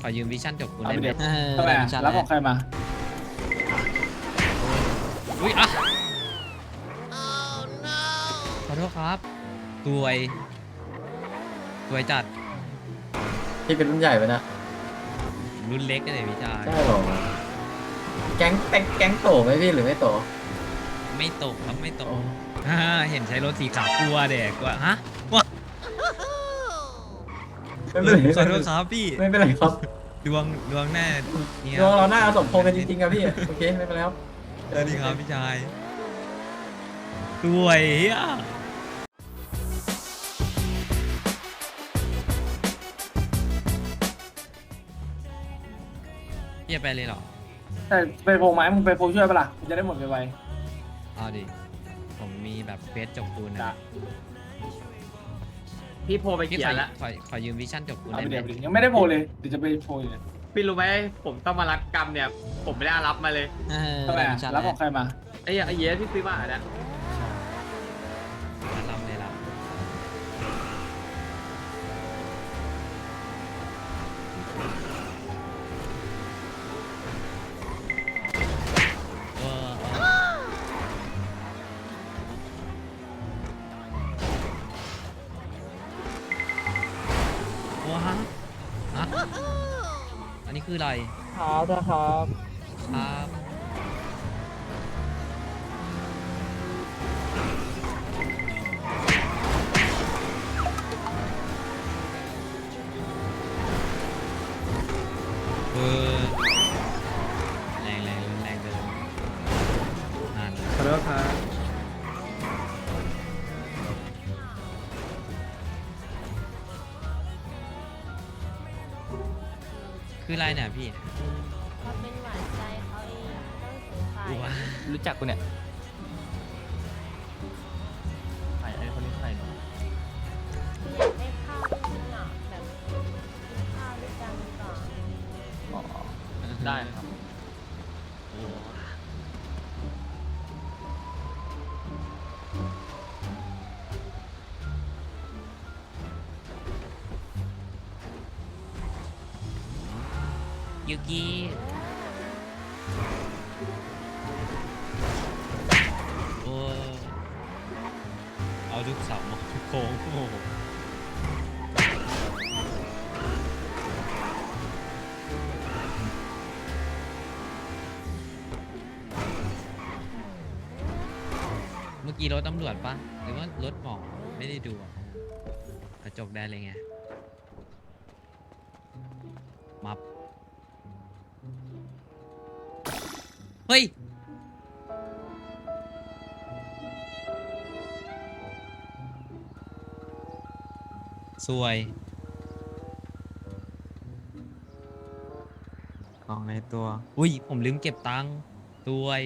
ขอยืมวิชั่นจบกูเอาได้ไปไหมเดี๋ยวเออทำไมอะชัดรับของใครมา อุ้ยอะขอโทษครับตัวยตัวยจัดพี่เป็นรุ่นใหญ่ไปนะ รุ่นเล็กก็เลยพี่ชายใช่หรอแก๊งแก๊งแก๊งโตไหมพี่หรือไม่โตไม่ตกครับไม่ตโอ้กฮ่าเห็นใช้รถสีขาวกลัวเด็กกว่าฮะว้า ไม่เป็นไรขอโทษครับพี่ไม่เป็นไรครับดวงดวงแน่เนี่ยดวงเราหน้าสมพงษ์กันจริงๆครับพี่โอเคไม่เป็นไรครับสวัสดีครับพี่ชายสวยอะพี่จะไปเลยเหรอแต่ไปโพงไม้มึงไปโพงช่วยปะล่ะมึงจะได้หมดไวเอาดิ ผมมีแบบเฟสจบปูนๆนะจ้ะ พี่โพไปพี่เขีขยอนละขอขอยืมวิชั่นจบปูนเอาได้ไปไหเดี๋ยวมไปเดี๋ยวยังไม่ได้โพเลยเดี๋ยวจะไปโพอยู่เนี่ยพี่รู้ไหมผมต้องมารับกรรมเนี่ย ผมไม่ได้รับมาเลยเออทำไมอะชัดรับของใครมา ไอ้เหี้ยไอ้เหี้ยที่ซื้อมาเนี่ย นนี้คืออะไร ครับนะครับ ครับ คืออะไรเนี่ยพี่เขาเป็นหวานใจเขาเองต้องสงสัยว้ารู้จักกูเนี่ยอยากได้ข้าวจริงๆอะแบบกินข้าวด้วยกันก่อนได้ครับ ยูกิโอ้เอาทุกเสามทุกโค้งโอ้เมื่อกี้รถตำรวจปะหรือว่ารถหมอไม่ได้ดูกระจกได้เลยไง เฮ้ย สวย ของในตัว อุ้ย ผมลืมเก็บตังค์สวย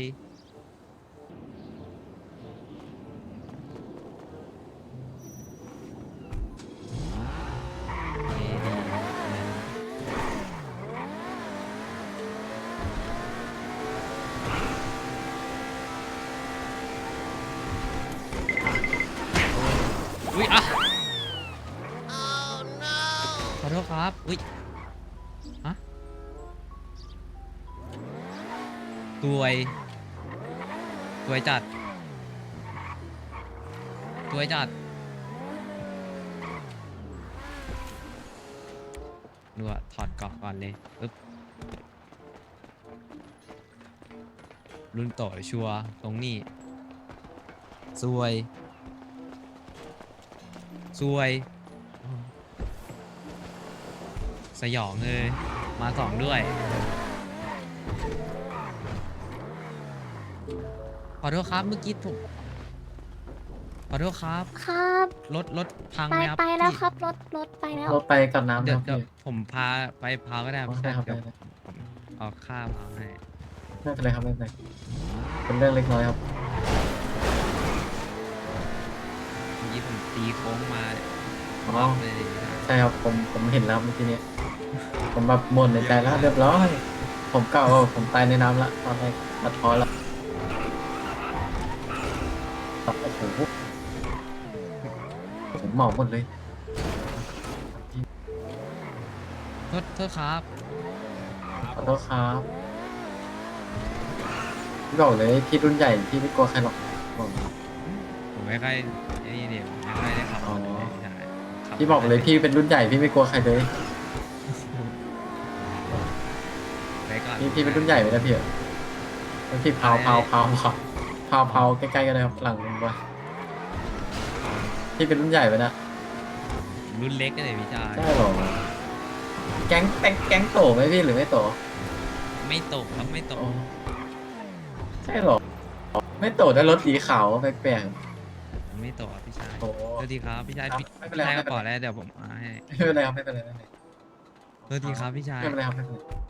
ตวยตวยจัดตวยจัดดูอะถอดเกาะก่อนเลยปึ๊บรุ่นต่อชัวตรงนี้สวยสวย สยองเลย มาสองด้วย ขอโทษครับเมื่อกี้ถูกขอโทษครับ ครับ รถรถพังไปไหมครับไปแล้วพี่ครับรถรถไปแล้ว รถไปกับน้ำเดี๋ยวนะคเดี๋รัยวบพี่ ผมพาไปพาก็ได้อ๋อได้ครับ เดี๋ยวได้ผมเอาข้าวมาให้ไม่เป็นไรครับไม่เป็นไรเป็นเรื่องเล็กน้อยครับเมื่อกี้ผมตีโค้งมาอ๋อรอบเลยดิใช่ครับผมผมเห็นแล้วเมื่อกี้นี้ผมแบบหมดในใจแล้วเรียบร้อย ผมเก่าว่าผมตายในน้ำละตอนแรกตัดพอแล้ว โอ้โหผมเหมาหมดเลย โทษโทษครับ ขอโทษครับพี่บอกเลยพี่รุ่นใหญ่พี่ไม่กลัวใครหรอกบอกเลย ผมไม่ค่อยไอ้นี่เดี๋ยวไม่ค่อยได้ขับรถเลยอ๋อใช่ขัพี่บอกเลยพี่เป็นรุ่นใหญ่พี่ไม่กลัวใครเลย ไปก่อนพี่พี่เป็นรุ่นใหญ่ไปนะพี่อะแล้วพี่พาวพาวพาวพาวพาวพาวใกล้ๆกันเลยครับหลังลง ไปพี่เป็นรุ่นใหญ่ไปนะรุ่นเล็กก็เลยพี่ชายใช่หรอแก๊งแก๊งแก๊งโตไหมพี่หรือไม่โตไม่ตกครับไม่ตกอ๋อใช่หรอไม่โตได้รถสีขาวแปลกไม่ตกครับพี่ชายๆโอ้ สวัสดีครับพี่ชายครับพี่ไม่เป็นไร ชายคกรับระเป๋าแล้วเดี๋ยวผมเอาให้ไม่เป็นไรครับไม่เป็นไรไม่เป็นไรสวัสดีครับพี่ชายไม่เป็นไรครับไม่เป็นไร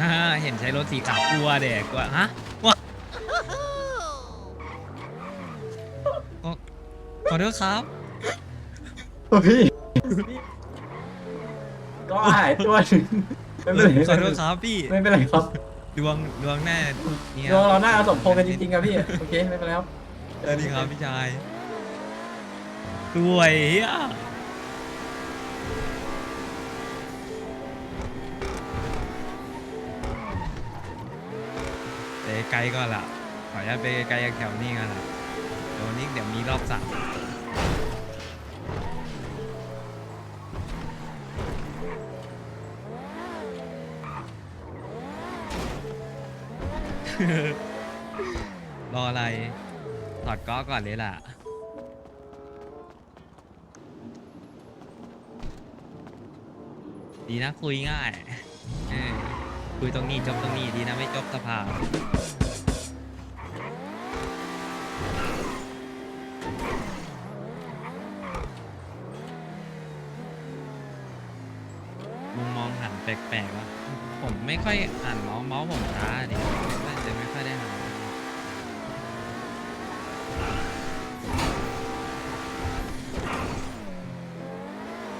ฮ่าเห็นใช้รถสีขาวกลัวเด็กกลัวฮะ ขอโทษครับพี่ก็หายตัวหนึ่งไม่เป็นไรขอโทษครับพี่ไม่เป็นไรครับดวงดวงแน่เนี่ยดวงเราหน้าสมพงษ์กันจริงๆครับพี่โอเคไม่เป็นไรครับสวัสดีครับพี่ชายสวยอะไปไกลก่อนล่ะขออนุญาตไปไกลจากแถวนี้ก่อนล่ะเดี๋ยวนี้เดี๋ยวมีรอบสามรออะไร ถอดก้อก่อนเลยล่ะ ดีนะคุยง่าย เออคุยตรงนี้จบตรงนี้ดีนะไม่จบสภา ปลกๆวะผมไม่ค่อยอ่านเมาส์เมาส์ผมช้าดิไม่จะไม่ค่อยได้อ่าน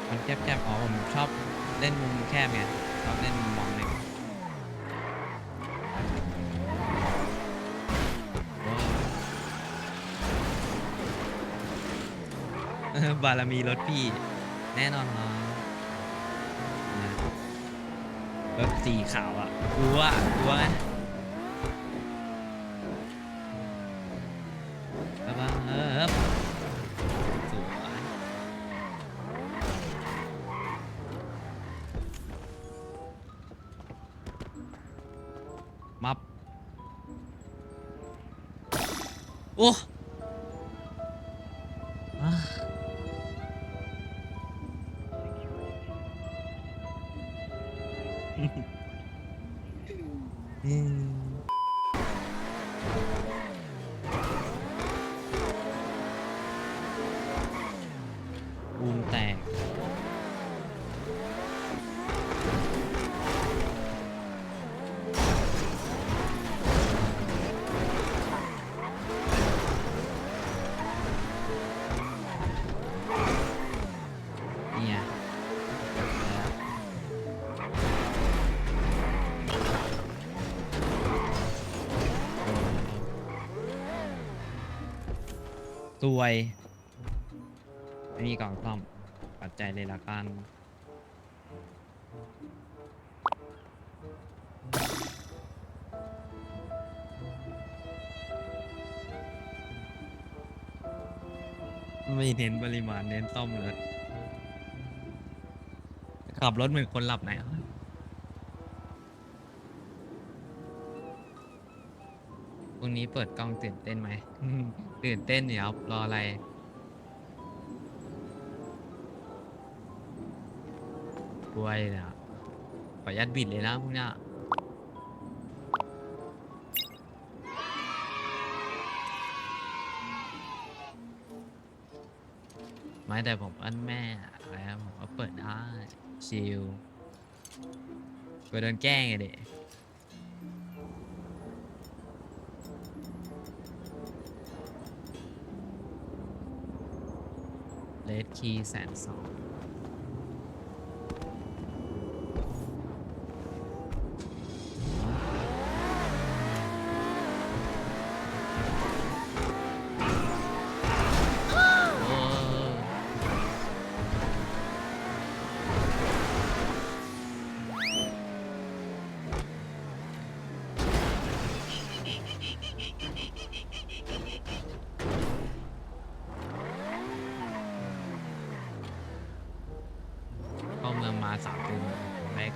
มันแคบๆอ๋อผมชอบเล่นมุมแคบไงชอบเล่นมุมมองหนึ่งบารมีรถพี่ แน่นอนครับนะ รถสีขาวอะกลัวกลัวไงแล้วก็เออสวยมับโอ้ สวยไม่มีกล่องซ่อมปัดใจยเลยละกันไม่เน้นปริมาณเน้นซ่อมรถขับรถเหมือนคนหลับในอะ รุ่งนี้เปิดกล้องตื่นเต้นไหม ตื่นเต้นเนี่ยครับรออะไร กล้วยเนี่ยขออนุญาตบิดเลยนะพวกเนี้ยไม่แต่ผมอันแม่อะไรนะผมก็เปิดได้ชิลกลัวโดนแกล้งไงเด็ก เลดคีแสนสอง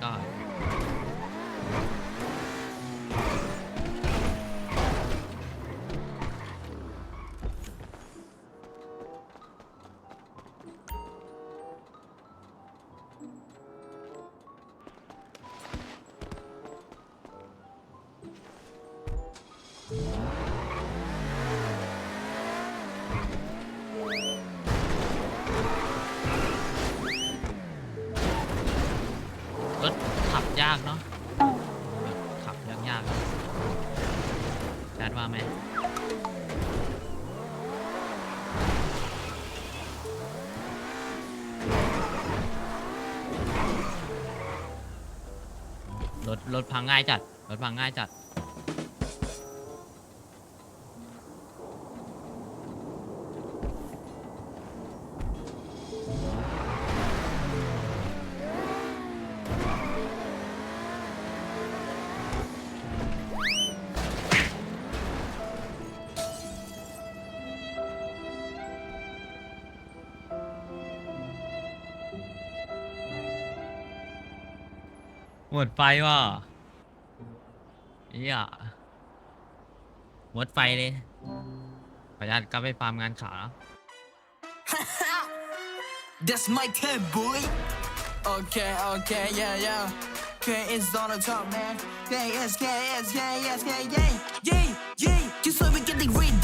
ไากเนาะขับขับยากยากๆจัดว่าไหมรถรถพังง่ายจัดรถพังง่ายจัด หมดไฟว่ะเหี้ยหมดไฟเลยขออนุญาตกลับไปฟาร์มงานขาแล้ว That's my cat, boy. Okay, okay, yeah, yeah. K is on the top, man. K is, K is, K is, K, yeah, yeah, yeah. Just so we get the great